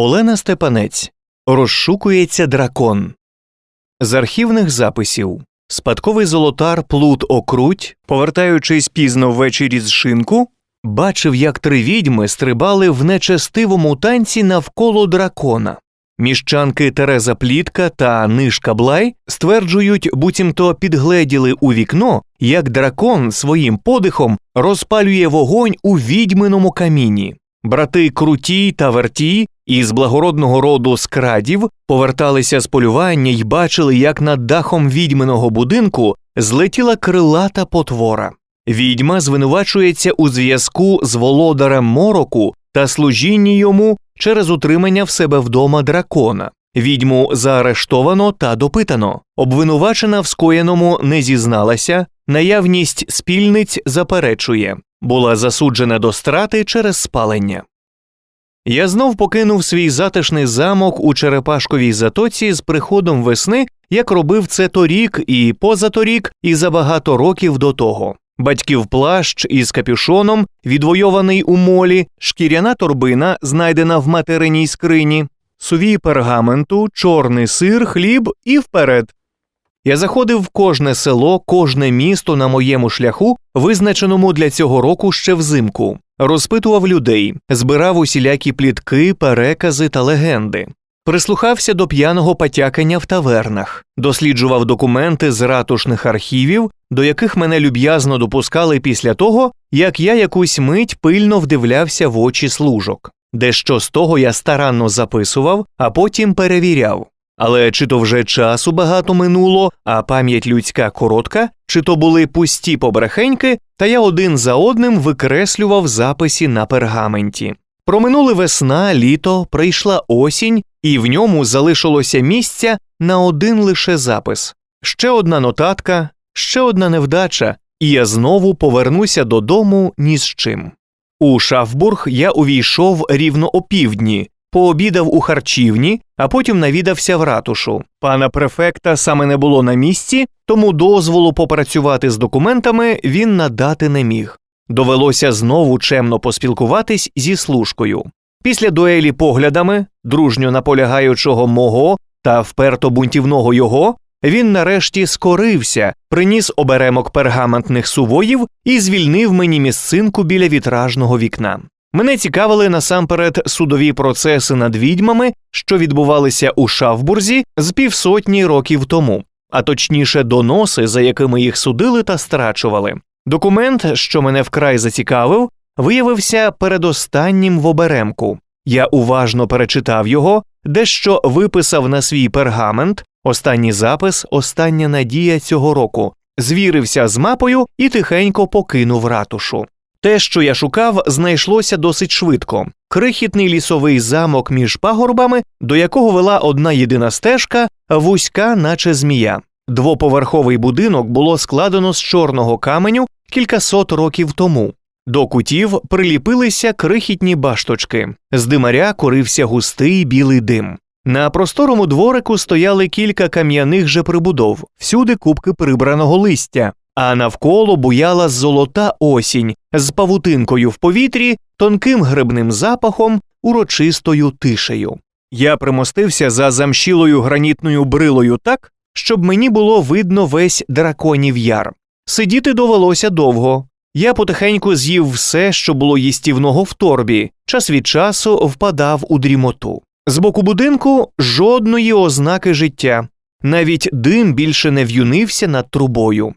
Олена Степанець Розшукується дракон. З архівних записів спадковий золотар Плут Окруть, повертаючись пізно ввечері з шинку, бачив, як три відьми стрибали в нечестивому танці навколо дракона. Міщанки Тереза Плітка та Нишка Блай стверджують, буцімто підгледіли у вікно, як дракон своїм подихом розпалює вогонь у відьминому каміні. Брати Крутій та Вертій із благородного роду скрадів поверталися з полювання й бачили, як над дахом відьминого будинку злетіла крилата потвора. Відьма звинувачується у зв'язку з володарем мороку та служінні йому через утримання в себе вдома дракона. Відьму заарештовано та допитано. Обвинувачена в скоєному не зізналася, наявність спільниць заперечує, була засуджена до страти через спалення. Я знов покинув свій затишний замок у Черепашковій затоці з приходом весни, як робив це торік і позаторік, і за багато років до того. Батьків плащ із капюшоном, відвойований у молі, шкіряна торбина, знайдена в материній скрині, сувій пергаменту, чорний сир, хліб і вперед. Я заходив в кожне село, кожне місто на моєму шляху, визначеному для цього року ще взимку, розпитував людей, збирав усілякі плітки, перекази та легенди. Прислухався до п'яного потякання в тавернах, досліджував документи з ратушних архівів, до яких мене люб'язно допускали після того, як я якусь мить пильно вдивлявся в очі служок. Дещо з того я старанно записував, а потім перевіряв. Але чи то вже часу багато минуло, а пам'ять людська коротка, чи то були пусті побрехеньки, та я один за одним викреслював записи на пергаменті. Проминули весна, літо, прийшла осінь, і в ньому залишилося місця на один лише запис. Ще одна нотатка, ще одна невдача, і я знову повернуся додому ні з чим. У Шафбург я увійшов рівно опівдні, пообідав у харчівні, а потім навідався в ратушу. Пана префекта саме не було на місці, тому дозволу попрацювати з документами він надати не міг. Довелося знову чемно поспілкуватись зі служкою. Після дуелі поглядами, дружньо наполягаючого мого та вперто бунтівного його, він нарешті скорився, приніс оберемок пергаментних сувоїв і звільнив мені місцинку біля вітражного вікна. Мене цікавили насамперед судові процеси над відьмами, що відбувалися у Шавбурзі з півсотні років тому, а точніше доноси, за якими їх судили та страчували. Документ, що мене вкрай зацікавив, виявився передостаннім в оберемку. Я уважно перечитав його, дещо виписав на свій пергамент, останній запис, остання надія цього року, звірився з мапою і тихенько покинув ратушу. Те, що я шукав, знайшлося досить швидко. Крихітний лісовий замок між пагорбами, до якого вела одна єдина стежка, вузька, наче змія. Двоповерховий будинок було складено з чорного каменю кількасот років тому. До кутів приліпилися крихітні башточки, з димаря корився густий білий дим. На просторому дворику стояли кілька кам'яних же прибудов, всюди кубки прибраного листя, а навколо буяла золота осінь з павутинкою в повітрі, тонким грибним запахом, урочистою тишею. Я примостився за замшілою гранітною брилою так, щоб мені було видно весь драконів яр. Сидіти довелося довго. Я потихеньку з'їв все, що було їстівного в торбі, час від часу впадав у дрімоту. З боку будинку жодної ознаки життя, навіть дим більше не в'юнився над трубою.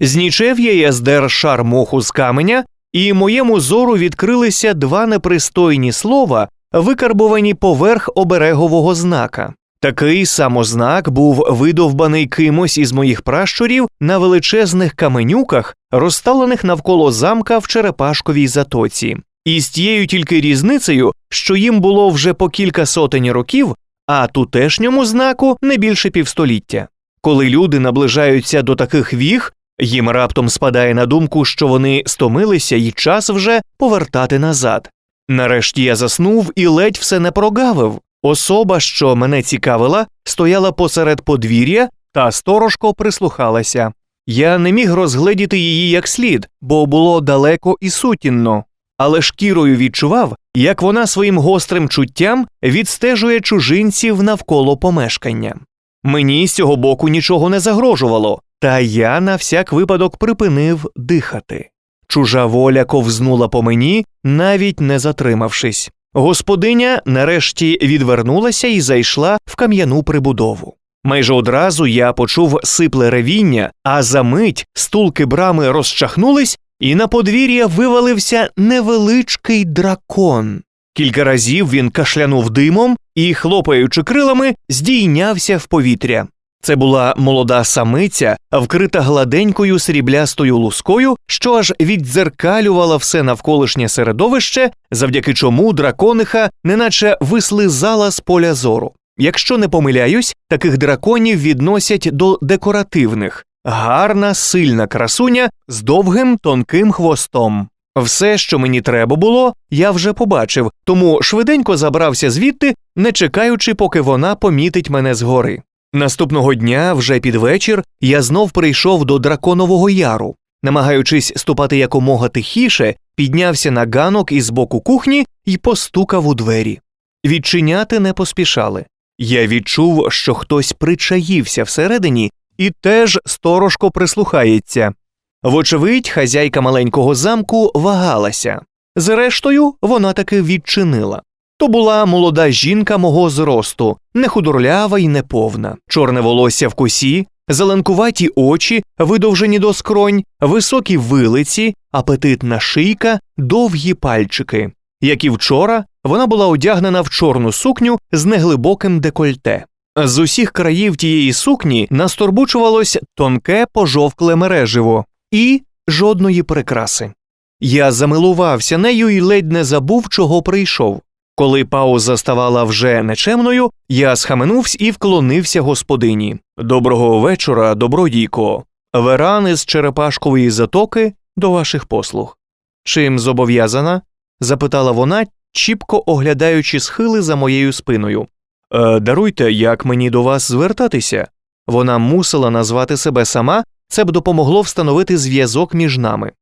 Знічев я здер шар моху з каменя, і моєму зору відкрилися два непристойні слова, викарбовані поверх оберегового знака. Такий самознак був видовбаний кимось із моїх пращурів на величезних каменюках, розставлених навколо замка в Черепашковій затоці, і з тією тільки різницею, що їм було вже по кілька сотень років, а тутешньому знаку не більше півстоліття. Коли люди наближаються до таких віг, їм раптом спадає на думку, що вони стомилися і час вже повертати назад. Нарешті я заснув і ледь все не прогавив. Особа, що мене цікавила, стояла посеред подвір'я та сторожко прислухалася. Я не міг розгледіти її як слід, бо було далеко і сутінно. але шкірою відчував, як вона своїм гострим чуттям відстежує чужинців навколо помешкання. Мені з цього боку нічого не загрожувало, та я на всяк випадок припинив дихати. Чужа воля ковзнула по мені, навіть не затримавшись. Господиня нарешті відвернулася і зайшла в кам'яну прибудову. Майже одразу я почув сипле ревіння, а за мить стулки брами розчахнулись, і на подвір'я вивалився невеличкий дракон. Кілька разів він кашлянув димом і, хлопаючи крилами, здійнявся в повітря. Це була молода самиця, вкрита гладенькою сріблястою лускою, що аж віддзеркалювала все навколишнє середовище, завдяки чому дракониха неначе вислизала з поля зору. Якщо не помиляюсь, таких драконів відносять до декоративних, гарна, сильна красуня з довгим тонким хвостом. Все, що мені треба було, я вже побачив, тому швиденько забрався звідти, не чекаючи, поки вона помітить мене згори. Наступного дня, вже під вечір, я знов прийшов до драконового яру. Намагаючись ступати якомога тихіше, піднявся на ганок із боку кухні і постукав у двері. Відчиняти не поспішали. Я відчув, що хтось причаївся всередині і теж сторожко прислухається. Вочевидь, хазяйка маленького замку вагалася. Зрештою, вона таки відчинила. То була молода жінка мого зросту, не худорлява й неповна, чорне волосся в косі, зеленкуваті очі, видовжені до скронь, високі вилиці, апетитна шийка, довгі пальчики. Як і вчора, вона була одягнена в чорну сукню з неглибоким декольте. З усіх країв тієї сукні насторбучувалось тонке пожовкле мереживо і жодної прикраси. Я замилувався нею і ледь не забув, чого прийшов. Коли пауза ставала вже нечемною, я схаменувся і вклонився господині. Доброго вечора, добродійко. Веран із Черепашкової затоки до ваших послуг. Чим зобов'язана? запитала вона, чіпко оглядаючи схили за моєю спиною. Е, даруйте, як мені до вас звертатися. Вона мусила назвати себе сама, це б допомогло встановити зв'язок між нами.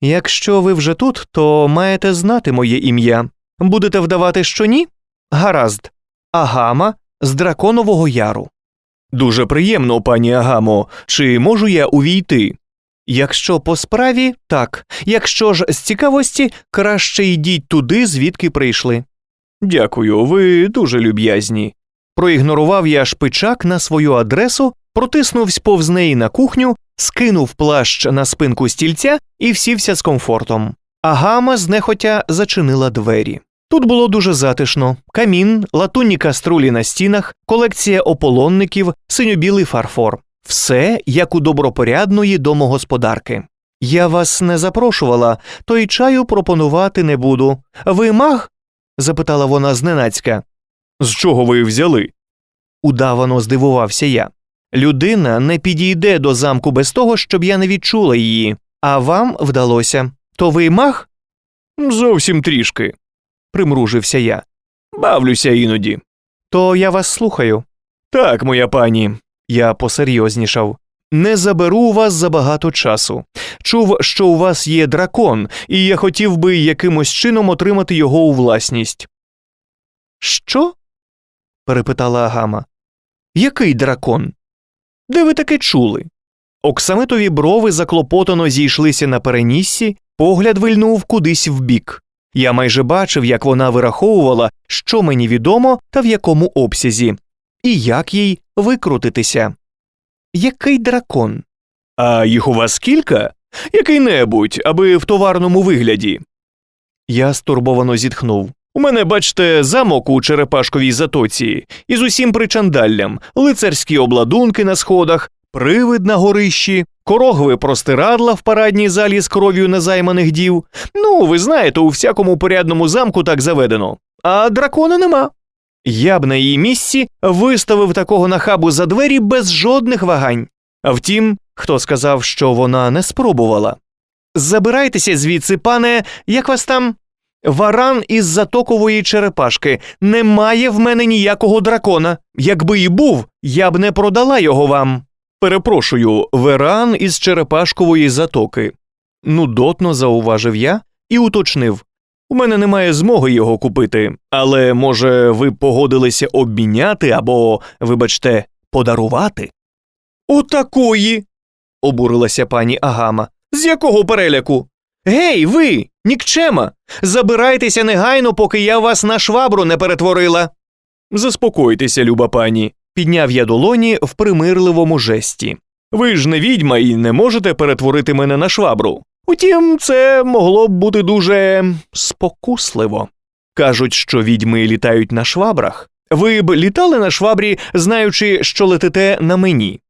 Якщо ви вже тут, то маєте знати моє ім'я. Будете вдавати, що ні? Гаразд. Агама з драконового яру. Дуже приємно, пані Агамо. Чи можу я увійти? Якщо по справі, так. Якщо ж з цікавості, краще йдіть туди, звідки прийшли. Дякую, ви дуже люб'язні. Проігнорував я шпичак на свою адресу, протиснувся повз неї на кухню, скинув плащ на спинку стільця і всівся з комфортом. Агама знехотя зачинила двері. Тут було дуже затишно: камін, латунні каструлі на стінах, колекція ополонників, синьо-білий фарфор. Все як у добропорядної домогосподарки. Я вас не запрошувала, то й чаю пропонувати не буду. Ви маг? запитала вона зненацька. З чого ви взяли? удавано здивувався я. Людина не підійде до замку без того, щоб я не відчула її, а вам вдалося. То ви маг? Зовсім трішки, примружився я. Бавлюся іноді. То я вас слухаю. Так, моя пані, я посерйознішав. Не заберу у вас забагато часу. Чув, що у вас є дракон, і я хотів би якимось чином отримати його у власність. Що? перепитала Агама. Який дракон? Де ви таке чули? Оксамитові брови заклопотано зійшлися на переніссі, погляд вильнув кудись вбік. Я майже бачив, як вона вираховувала, що мені відомо та в якому обсязі, і як їй викрутитися. Який дракон? А їх у вас кілька? Який небудь, аби в товарному вигляді. Я стурбовано зітхнув. У мене, бачте, замок у Черепашковій затоці, із усім причандаллям, лицарські обладунки на сходах, привид на горищі, корогви простирадла в парадній залі з кров'ю незайманих дів. Ну, ви знаєте, у всякому порядному замку так заведено. А дракона нема. Я б на її місці виставив такого нахабу за двері без жодних вагань. А втім, хто сказав, що вона не спробувала. Забирайтеся звідси, пане, як вас там? Варан із затокової черепашки. Немає в мене ніякого дракона. Якби і був, я б не продала його вам. Перепрошую, веран із черепашкової затоки. Нудотно зауважив я і уточнив. У мене немає змоги його купити, але може ви погодилися обміняти або, вибачте, подарувати? Отакої. обурилася пані Агама. З якого переляку? Гей, ви, нікчема, забирайтеся негайно, поки я вас на швабру не перетворила. Заспокойтеся, люба пані, підняв я долоні в примирливому жесті. Ви ж не відьма і не можете перетворити мене на швабру. Утім, це могло б бути дуже спокусливо. Кажуть, що відьми літають на швабрах. Ви б літали на швабрі, знаючи, що летите на мені.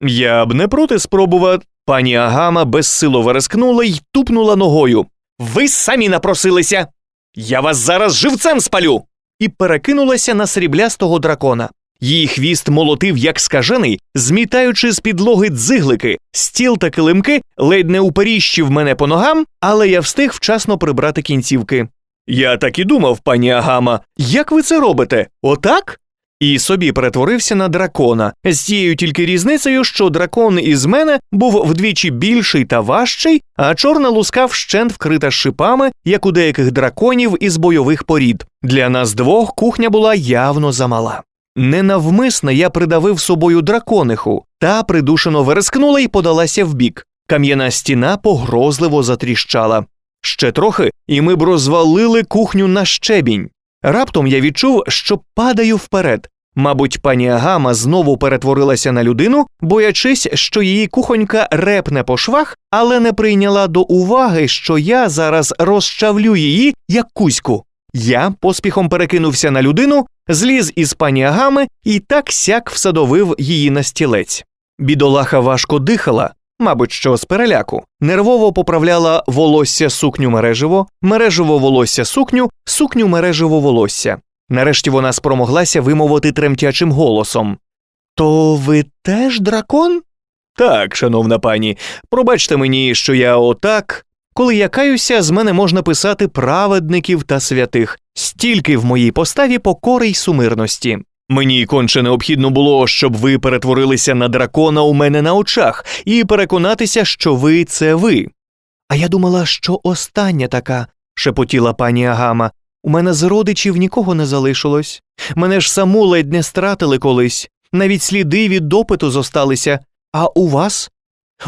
Я б не проти спробувати. Пані Агама безсило верескнула й тупнула ногою. Ви самі напросилися. Я вас зараз живцем спалю. І перекинулася на сріблястого дракона. Її хвіст молотив, як скажений, змітаючи з підлоги дзиглики, стіл та килимки ледь не уперіщив мене по ногам, але я встиг вчасно прибрати кінцівки. Я так і думав, пані Агама, як ви це робите? Отак? І собі перетворився на дракона з тією тільки різницею, що дракон із мене був вдвічі більший та важчий, а чорна луска вщент вкрита шипами, як у деяких драконів із бойових порід. Для нас двох кухня була явно замала. Ненавмисно я придавив собою дракониху, та придушено верескнула і подалася вбік. Кам'яна стіна погрозливо затріщала. Ще трохи, і ми б розвалили кухню на щебінь. Раптом я відчув, що падаю вперед. Мабуть, пані Агама знову перетворилася на людину, боячись, що її кухонька репне по швах, але не прийняла до уваги, що я зараз розчавлю її як кузьку. Я поспіхом перекинувся на людину, зліз із пані Агами і так сяк всадовив її на стілець. Бідолаха важко дихала, мабуть, що з переляку, нервово поправляла волосся сукню мереживо, мереживо волосся сукню, сукню мереживо волосся. Нарешті вона спромоглася вимовити тремтячим голосом. То ви теж дракон? Так, шановна пані, пробачте мені, що я отак. Коли я каюся, з мене можна писати праведників та святих, стільки в моїй поставі покори й сумирності. Мені конче необхідно було, щоб ви перетворилися на дракона у мене на очах і переконатися, що ви це ви. А я думала, що остання така, шепотіла пані Агама. У мене з родичів нікого не залишилось. Мене ж саму ледь не стратили колись, навіть сліди від допиту зосталися. А у вас?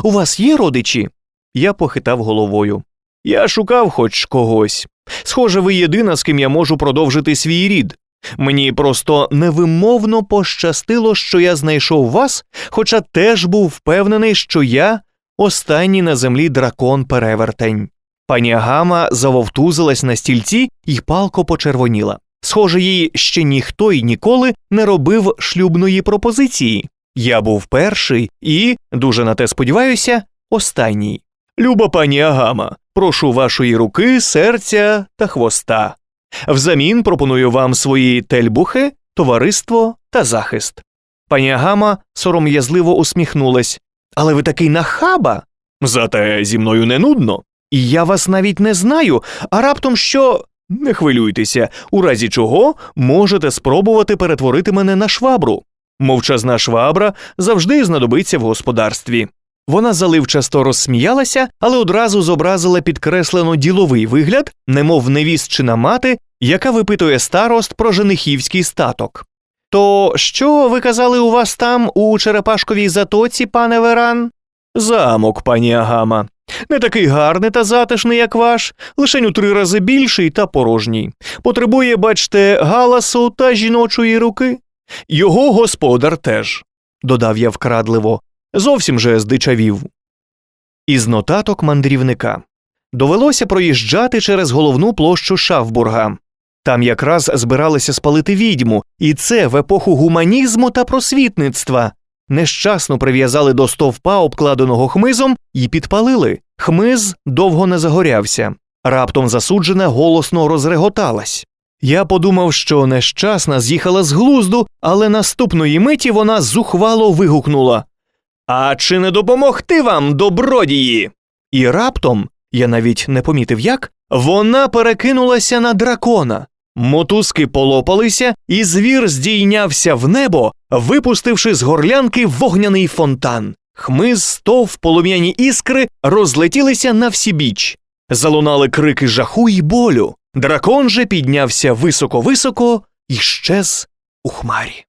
У вас є родичі? Я похитав головою. Я шукав хоч когось. Схоже, ви єдина, з ким я можу продовжити свій рід. Мені просто невимовно пощастило, що я знайшов вас, хоча теж був впевнений, що я останній на землі дракон перевертень. Пані Агама завовтузилась на стільці і палко почервоніла. Схоже, їй ще ніхто й ніколи не робив шлюбної пропозиції. Я був перший і, дуже на те сподіваюся, останній. Люба пані Агама, прошу вашої руки, серця та хвоста. Взамін пропоную вам свої тельбухи, товариство та захист. Пані Агама сором'язливо усміхнулась. Але ви такий нахаба. Зате зі мною не нудно. І я вас навіть не знаю, а раптом що. Не хвилюйтеся, у разі чого можете спробувати перетворити мене на швабру. Мовчазна швабра завжди знадобиться в господарстві. Вона заливчасто розсміялася, але одразу зобразила підкреслено діловий вигляд, немов невістчина мати, яка випитує старост про женихівський статок. То що ви казали у вас там, у Черепашковій затоці, пане Веран? Замок, пані Агама. Не такий гарний та затишний, як ваш, лишень у три рази більший та порожній. Потребує, бачте, галасу та жіночої руки. Його господар теж, додав я вкрадливо, зовсім же здичавів. Із нотаток мандрівника довелося проїжджати через головну площу Шавбурга. Там якраз збиралися спалити відьму, і це в епоху гуманізму та просвітництва. Нещасно прив'язали до стовпа, обкладеного хмизом, і підпалили. Хмиз довго не загорявся. Раптом засуджена голосно розреготалась. Я подумав, що нещасна з'їхала з глузду, але наступної миті вона зухвало вигукнула А чи не допомогти вам, добродії? І раптом, я навіть не помітив як, вона перекинулася на дракона. Мотузки полопалися, і звір здійнявся в небо, випустивши з горлянки вогняний фонтан. Хмиз, стов, полум'яні іскри розлетілися на всі біч. Залунали крики жаху й болю. Дракон же піднявся високо-високо і щез у хмарі.